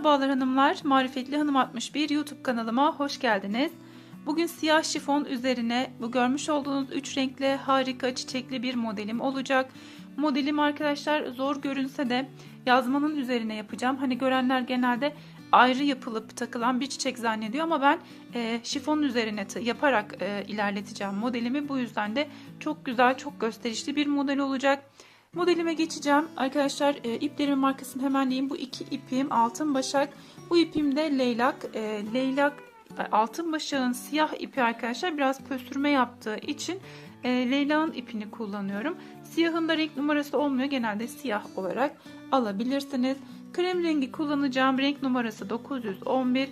Merhabalar hanımlar, Marifetli Hanım 61 YouTube kanalıma hoş geldiniz. Bugün siyah şifon üzerine bu görmüş olduğunuz 3 renkli harika çiçekli bir modelim olacak. Modelim arkadaşlar zor görünse de yazmanın üzerine yapacağım. Hani görenler genelde ayrı yapılıp takılan bir çiçek zannediyor ama ben e, şifonun üzerine yaparak e, ilerleteceğim modelimi. Bu yüzden de çok güzel, çok gösterişli bir model olacak. Modelime geçeceğim. Arkadaşlar e, iplerimin markasını hemen diyeyim. Bu iki ipim altın başak. Bu ipim de leylak. E, leylak e, altın başağın siyah ipi arkadaşlar biraz pöstürme yaptığı için e, leylağın ipini kullanıyorum. Siyahın da renk numarası olmuyor. Genelde siyah olarak alabilirsiniz. Krem rengi kullanacağım. Renk numarası 911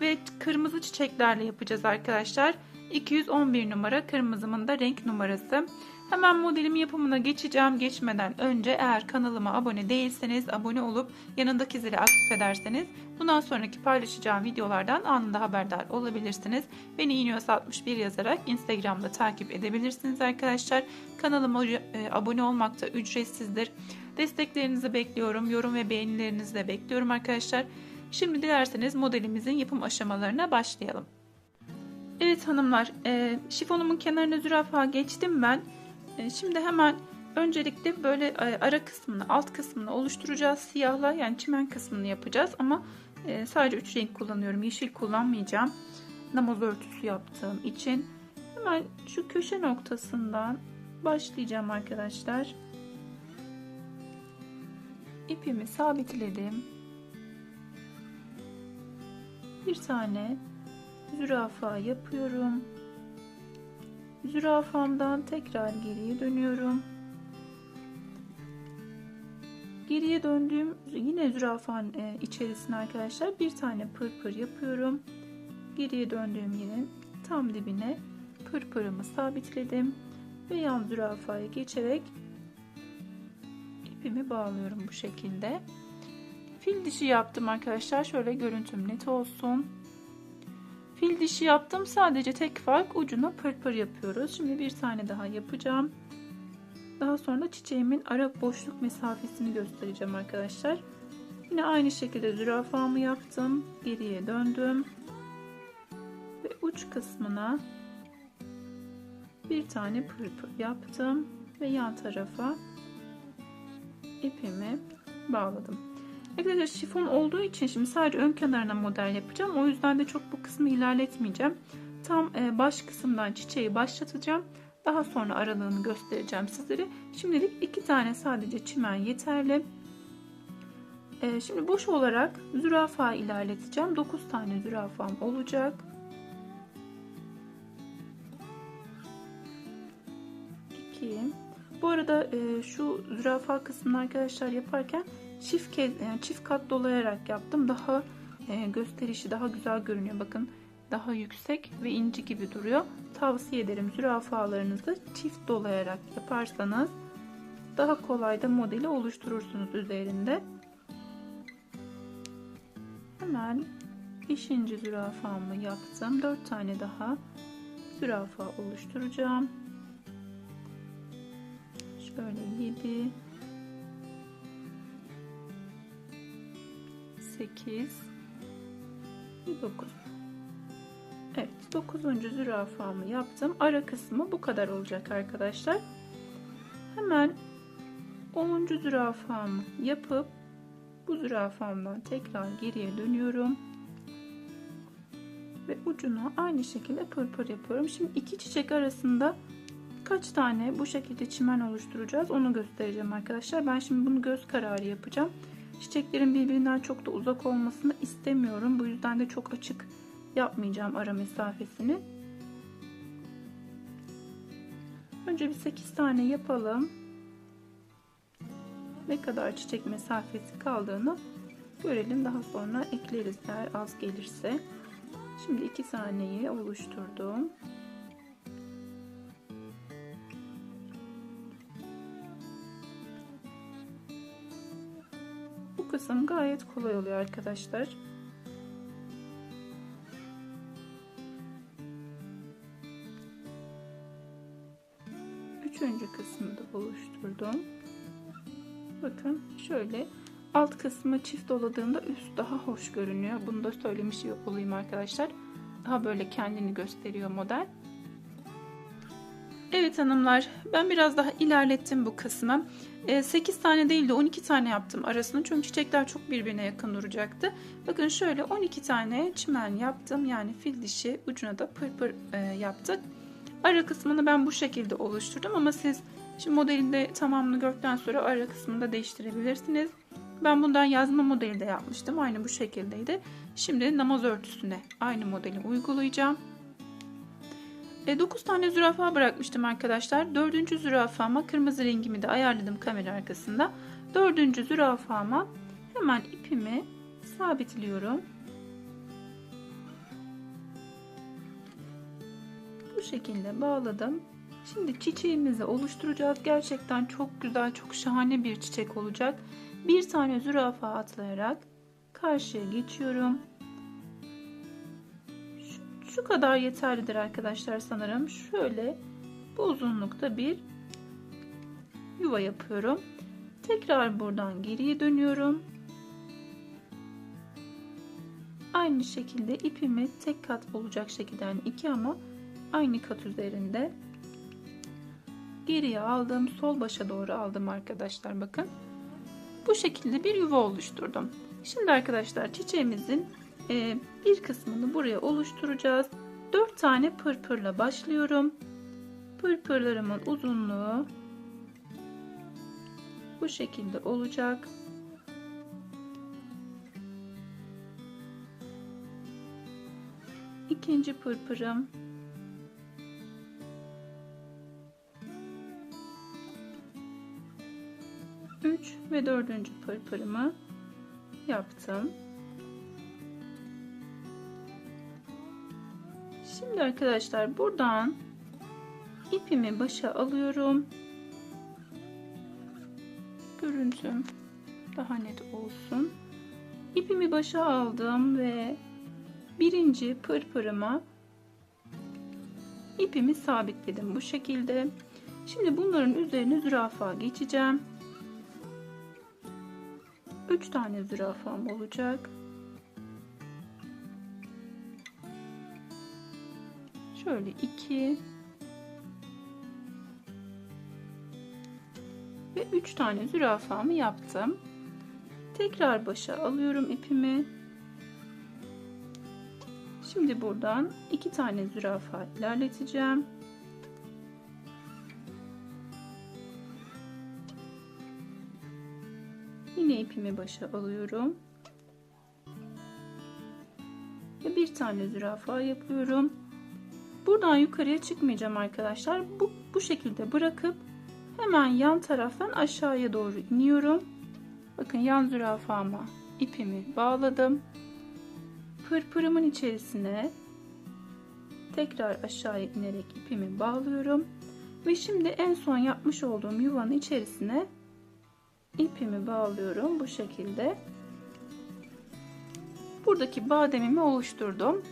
ve kırmızı çiçeklerle yapacağız arkadaşlar. 211 numara kırmızımın da renk numarası. Hemen modelimi yapımına geçeceğim. Geçmeden önce eğer kanalıma abone değilseniz abone olup yanındaki zili aktif ederseniz bundan sonraki paylaşacağım videolardan anında haberdar olabilirsiniz. Beni iniyorsa 61 yazarak Instagram'da takip edebilirsiniz arkadaşlar. Kanalıma e, abone olmak da ücretsizdir. Desteklerinizi bekliyorum. Yorum ve beğenilerinizi de bekliyorum arkadaşlar. Şimdi dilerseniz modelimizin yapım aşamalarına başlayalım. Evet hanımlar, e, şifonumun kenarına zürafa geçtim ben. E, şimdi hemen öncelikle böyle e, ara kısmını, alt kısmını oluşturacağız. Siyahla yani çimen kısmını yapacağız ama e, sadece 3 renk kullanıyorum. Yeşil kullanmayacağım. Namaz örtüsü yaptığım için. Hemen şu köşe noktasından başlayacağım arkadaşlar. İpimi sabitledim. Bir tane zürafa yapıyorum. Zürafamdan tekrar geriye dönüyorum. Geriye döndüğüm yine zürafanın e, içerisine arkadaşlar bir tane pırpır yapıyorum. Geriye döndüğüm yerin tam dibine pırpırımı sabitledim ve yan zürafaya geçerek ipimi bağlıyorum bu şekilde. Fil dişi yaptım arkadaşlar. Şöyle görüntüm net olsun. Fil dişi yaptım. Sadece tek fark ucuna pırpır yapıyoruz. Şimdi bir tane daha yapacağım. Daha sonra çiçeğimin ara boşluk mesafesini göstereceğim arkadaşlar. Yine aynı şekilde zürafamı yaptım. Geriye döndüm. Ve uç kısmına bir tane pırpır yaptım. Ve yan tarafa ipimi bağladım. Arkadaşlar şifon olduğu için şimdi sadece ön kenarına model yapacağım. O yüzden de çok bu kısmı ilerletmeyeceğim. Tam e, baş kısımdan çiçeği başlatacağım. Daha sonra aralığını göstereceğim sizlere. Şimdilik iki tane sadece çimen yeterli. E, şimdi boş olarak zürafa ilerleteceğim. 9 tane zürafam olacak. Bu arada e, şu zürafa kısmını arkadaşlar yaparken çift kez yani çift kat dolayarak yaptım. Daha e, gösterişi daha güzel görünüyor. Bakın daha yüksek ve inci gibi duruyor. Tavsiye ederim zürafalarınızı çift dolayarak yaparsanız daha kolay da modeli oluşturursunuz üzerinde. Hemen 5. zürafamı yaptım. 4 tane daha zürafa oluşturacağım. Şöyle 7 8 9 Evet 9. zürafamı yaptım. Ara kısmı bu kadar olacak arkadaşlar. Hemen 10. zürafamı yapıp bu zürafamdan tekrar geriye dönüyorum. Ve ucuna aynı şekilde pırpır yapıyorum. Şimdi iki çiçek arasında kaç tane bu şekilde çimen oluşturacağız onu göstereceğim arkadaşlar. Ben şimdi bunu göz kararı yapacağım. Çiçeklerin birbirinden çok da uzak olmasını istemiyorum. Bu yüzden de çok açık yapmayacağım ara mesafesini. Önce bir 8 tane yapalım. Ne kadar çiçek mesafesi kaldığını görelim. Daha sonra ekleriz eğer az gelirse. Şimdi 2 taneyi oluşturdum. Kısım gayet kolay oluyor arkadaşlar. Üçüncü kısmı da oluşturdum. Bakın şöyle alt kısmı çift doladığında üst daha hoş görünüyor. Bunu da söylemiş olayım arkadaşlar. Daha böyle kendini gösteriyor model. Evet hanımlar ben biraz daha ilerlettim bu kısmı. 8 tane değil de 12 tane yaptım arasını çünkü çiçekler çok birbirine yakın duracaktı. Bakın şöyle 12 tane çimen yaptım yani fil dişi ucuna da pırpır e, yaptık. Ara kısmını ben bu şekilde oluşturdum ama siz şimdi modelinde tamamını gördükten sonra ara kısmını da değiştirebilirsiniz. Ben bundan yazma modeli de yapmıştım aynı bu şekildeydi. Şimdi namaz örtüsüne aynı modeli uygulayacağım. 9 tane zürafa bırakmıştım arkadaşlar. 4. zürafama kırmızı rengimi de ayarladım kamera arkasında. 4. zürafama hemen ipimi sabitliyorum. Bu şekilde bağladım. Şimdi çiçeğimizi oluşturacağız. Gerçekten çok güzel, çok şahane bir çiçek olacak. Bir tane zürafa atlayarak karşıya geçiyorum. Şu kadar yeterlidir arkadaşlar sanırım. Şöyle bu uzunlukta bir yuva yapıyorum. Tekrar buradan geriye dönüyorum. Aynı şekilde ipimi tek kat olacak şekilde yani iki ama aynı kat üzerinde geriye aldım. Sol başa doğru aldım arkadaşlar bakın. Bu şekilde bir yuva oluşturdum. Şimdi arkadaşlar çiçeğimizin e, bir kısmını buraya oluşturacağız. 4 tane pırpırla başlıyorum. Pırpırlarımın uzunluğu bu şekilde olacak. İkinci pırpırım üç ve dördüncü pırpırımı yaptım. Şimdi arkadaşlar buradan ipimi başa alıyorum. Görüntüm daha net olsun. İpimi başa aldım ve birinci pırpırıma ipimi sabitledim bu şekilde. Şimdi bunların üzerine zürafa geçeceğim. 3 tane zürafam olacak. Şöyle 2 ve 3 tane zürafamı yaptım. Tekrar başa alıyorum ipimi. Şimdi buradan 2 tane zürafa ilerleteceğim. Yine ipimi başa alıyorum. Ve bir tane zürafa yapıyorum. Buradan yukarıya çıkmayacağım arkadaşlar. Bu, bu şekilde bırakıp hemen yan taraftan aşağıya doğru iniyorum. Bakın yan zürafama ipimi bağladım. Pırpırımın içerisine tekrar aşağıya inerek ipimi bağlıyorum. Ve şimdi en son yapmış olduğum yuvanın içerisine ipimi bağlıyorum bu şekilde. Buradaki bademimi oluşturdum.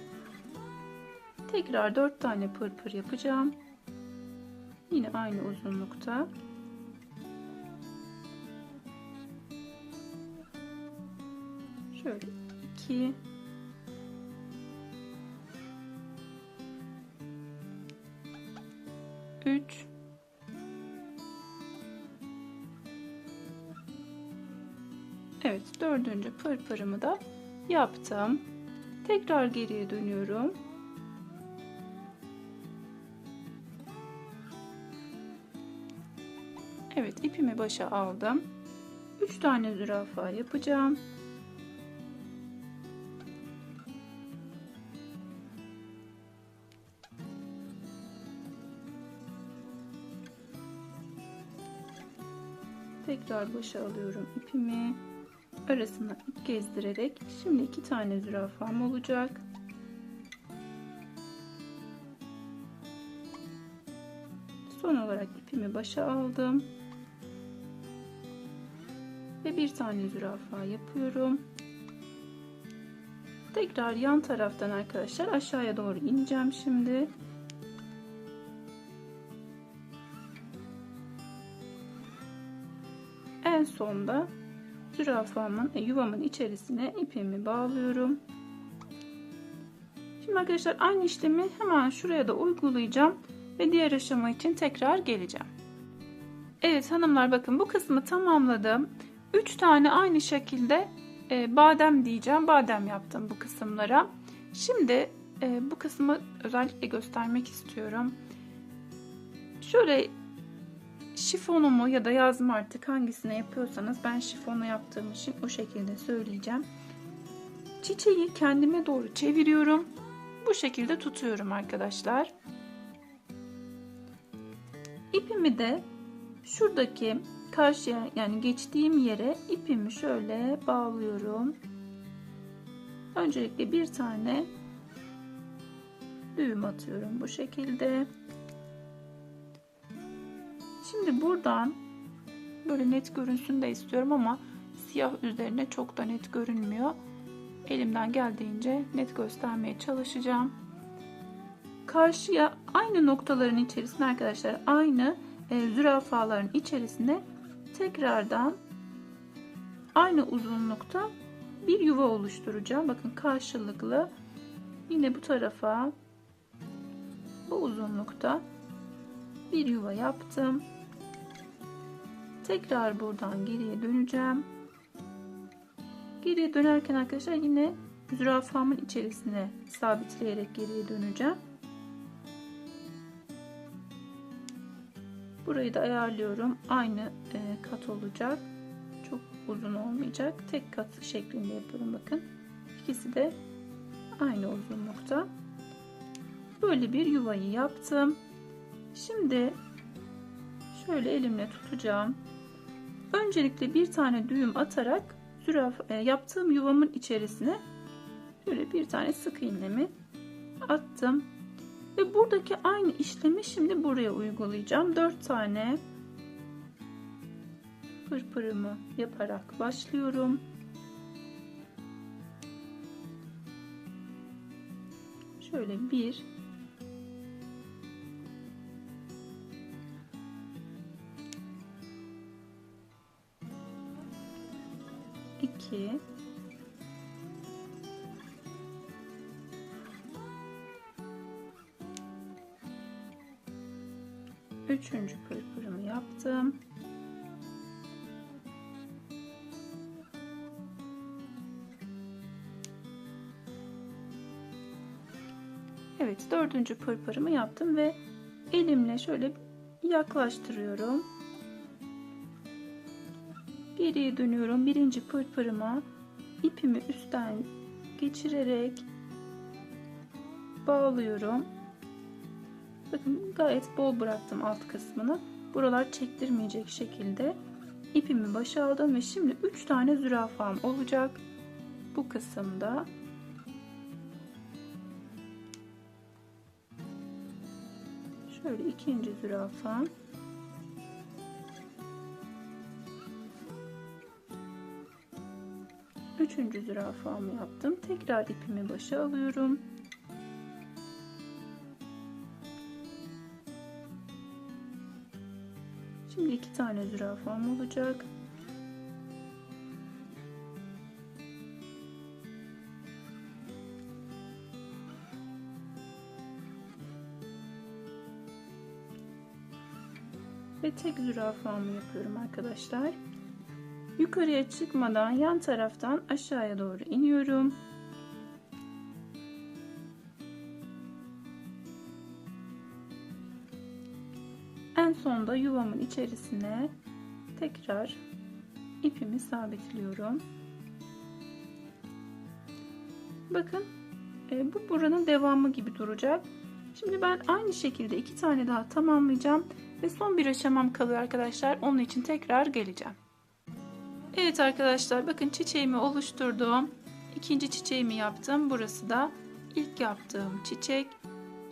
Tekrar 4 tane pırpır yapacağım. Yine aynı uzunlukta. Şöyle 2 3 Evet dördüncü pırpırımı da yaptım. Tekrar geriye dönüyorum. Evet ipimi başa aldım. 3 tane zürafa yapacağım. Tekrar başa alıyorum ipimi. Arasına ip gezdirerek şimdi iki tane zürafam olacak. Son olarak ipimi başa aldım. Ve bir tane zürafa yapıyorum. Tekrar yan taraftan arkadaşlar aşağıya doğru ineceğim şimdi. En sonda zürafamın e, yuvamın içerisine ipimi bağlıyorum. Şimdi arkadaşlar aynı işlemi hemen şuraya da uygulayacağım ve diğer aşama için tekrar geleceğim. Evet hanımlar bakın bu kısmı tamamladım. 3 tane aynı şekilde e, badem diyeceğim. Badem yaptım bu kısımlara. Şimdi e, bu kısmı özellikle göstermek istiyorum. Şöyle şifonumu ya da yazma artık hangisine yapıyorsanız ben şifonu yaptığım için o şekilde söyleyeceğim. Çiçeği kendime doğru çeviriyorum. Bu şekilde tutuyorum arkadaşlar. İpimi de şuradaki karşıya yani geçtiğim yere ipimi şöyle bağlıyorum. Öncelikle bir tane düğüm atıyorum bu şekilde. Şimdi buradan böyle net görünsün de istiyorum ama siyah üzerine çok da net görünmüyor. Elimden geldiğince net göstermeye çalışacağım. Karşıya aynı noktaların içerisine arkadaşlar aynı e, zürafaların içerisine tekrardan aynı uzunlukta bir yuva oluşturacağım. Bakın karşılıklı yine bu tarafa bu uzunlukta bir yuva yaptım. Tekrar buradan geriye döneceğim. Geriye dönerken arkadaşlar yine zürafamın içerisine sabitleyerek geriye döneceğim. Burayı da ayarlıyorum. Aynı e, kat olacak. Çok uzun olmayacak. Tek kat şeklinde yapıyorum bakın. İkisi de aynı uzunlukta. Böyle bir yuvayı yaptım. Şimdi şöyle elimle tutacağım. Öncelikle bir tane düğüm atarak züraf e, yaptığım yuvamın içerisine şöyle bir tane sık iğnemi attım. Ve buradaki aynı işlemi şimdi buraya uygulayacağım. 4 tane pırpırımı yaparak başlıyorum. Şöyle bir iki Üçüncü pırpırımı yaptım. Evet dördüncü pırpırımı yaptım ve elimle şöyle yaklaştırıyorum. Geriye dönüyorum. Birinci pırpırıma ipimi üstten geçirerek bağlıyorum. Bakın gayet bol bıraktım alt kısmını. Buralar çektirmeyecek şekilde ipimi başa aldım ve şimdi 3 tane zürafam olacak. Bu kısımda şöyle ikinci zürafam Üçüncü zürafamı yaptım. Tekrar ipimi başa alıyorum. Şimdi iki tane zürafam olacak. Ve tek zürafamı yapıyorum arkadaşlar. Yukarıya çıkmadan yan taraftan aşağıya doğru iniyorum. Sonda yuvamın içerisine tekrar ipimi sabitliyorum. Bakın e, bu buranın devamı gibi duracak. Şimdi ben aynı şekilde iki tane daha tamamlayacağım ve son bir aşamam kalıyor arkadaşlar. Onun için tekrar geleceğim. Evet arkadaşlar bakın çiçeğimi oluşturdum. İkinci çiçeğimi yaptım. Burası da ilk yaptığım çiçek.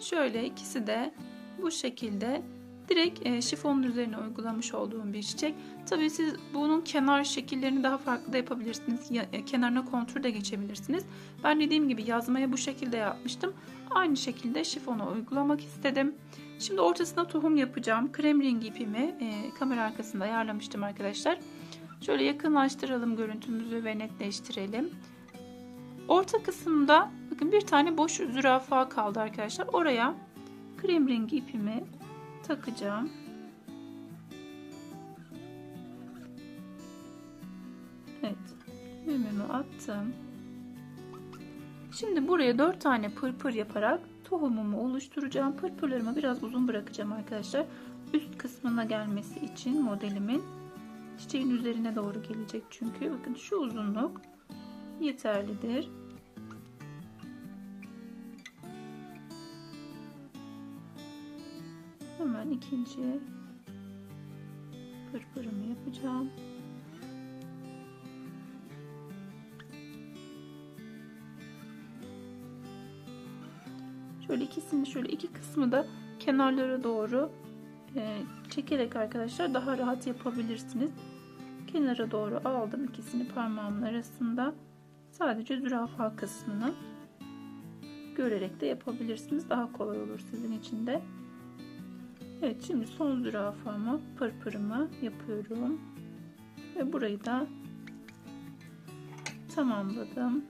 Şöyle ikisi de bu şekilde direkt e, şifonun üzerine uygulamış olduğum bir çiçek. Tabii siz bunun kenar şekillerini daha farklı da yapabilirsiniz. Ya, e, kenarına kontur da geçebilirsiniz. Ben dediğim gibi yazmaya bu şekilde yapmıştım. Aynı şekilde şifona uygulamak istedim. Şimdi ortasına tohum yapacağım. Krem rengi ipimi e, kamera arkasında ayarlamıştım arkadaşlar. Şöyle yakınlaştıralım görüntümüzü ve netleştirelim. Orta kısımda bakın bir tane boş zürafa kaldı arkadaşlar. Oraya krem rengi ipimi takacağım. Evet. Düğümümü attım. Şimdi buraya 4 tane pırpır yaparak tohumumu oluşturacağım. Pırpırlarımı biraz uzun bırakacağım arkadaşlar. Üst kısmına gelmesi için modelimin çiçeğin üzerine doğru gelecek çünkü. Bakın şu uzunluk yeterlidir. Hemen ikinci pırpırımı yapacağım. Şöyle ikisini şöyle iki kısmı da kenarlara doğru e, çekerek arkadaşlar daha rahat yapabilirsiniz. Kenara doğru aldım ikisini parmağımın arasında. Sadece zürafa kısmını görerek de yapabilirsiniz. Daha kolay olur sizin için de. Evet şimdi son zürafamı pırpırımı yapıyorum. Ve burayı da tamamladım.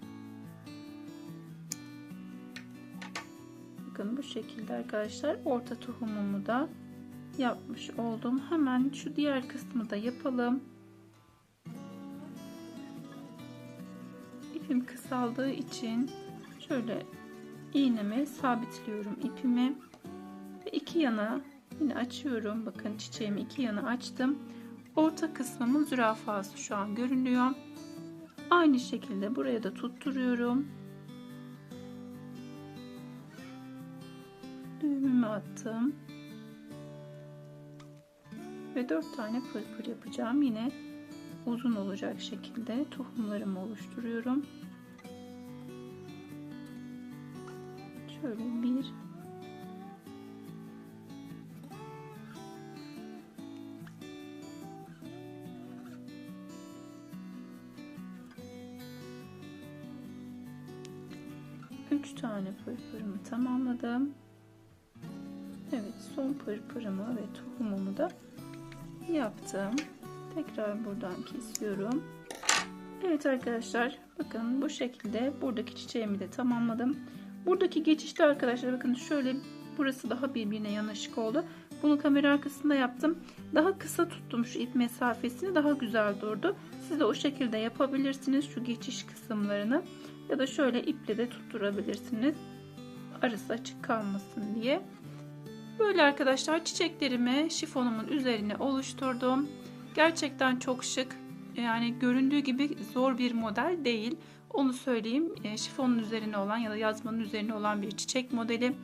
Bakın bu şekilde arkadaşlar orta tohumumu da yapmış oldum. Hemen şu diğer kısmı da yapalım. İpim kısaldığı için şöyle iğnemi sabitliyorum ipimi ve iki yana yine açıyorum. Bakın çiçeğimi iki yana açtım. Orta kısmımın zürafası şu an görünüyor. Aynı şekilde buraya da tutturuyorum. düğümümü attım. Ve 4 tane pırpır yapacağım. Yine uzun olacak şekilde tohumlarımı oluşturuyorum. Şöyle bir üç tane pırpırımı tamamladım. Evet son pırpırımı ve tohumumu da yaptım. Tekrar buradan kesiyorum. Evet arkadaşlar bakın bu şekilde buradaki çiçeğimi de tamamladım. Buradaki geçişte arkadaşlar bakın şöyle burası daha birbirine yanaşık oldu. Bunu kamera arkasında yaptım. Daha kısa tuttum şu ip mesafesini daha güzel durdu. Siz de o şekilde yapabilirsiniz şu geçiş kısımlarını. Ya da şöyle iple de tutturabilirsiniz. Arası açık kalmasın diye. Böyle arkadaşlar çiçeklerimi şifonumun üzerine oluşturdum. Gerçekten çok şık. Yani göründüğü gibi zor bir model değil. Onu söyleyeyim. E, şifonun üzerine olan ya da yazmanın üzerine olan bir çiçek modeli.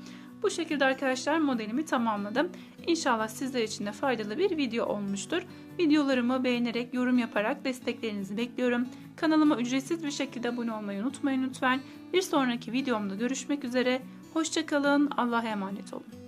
Bu şekilde arkadaşlar modelimi tamamladım. İnşallah sizler için de faydalı bir video olmuştur. Videolarımı beğenerek, yorum yaparak desteklerinizi bekliyorum. Kanalıma ücretsiz bir şekilde abone olmayı unutmayın lütfen. Bir sonraki videomda görüşmek üzere. Hoşçakalın. Allah'a emanet olun.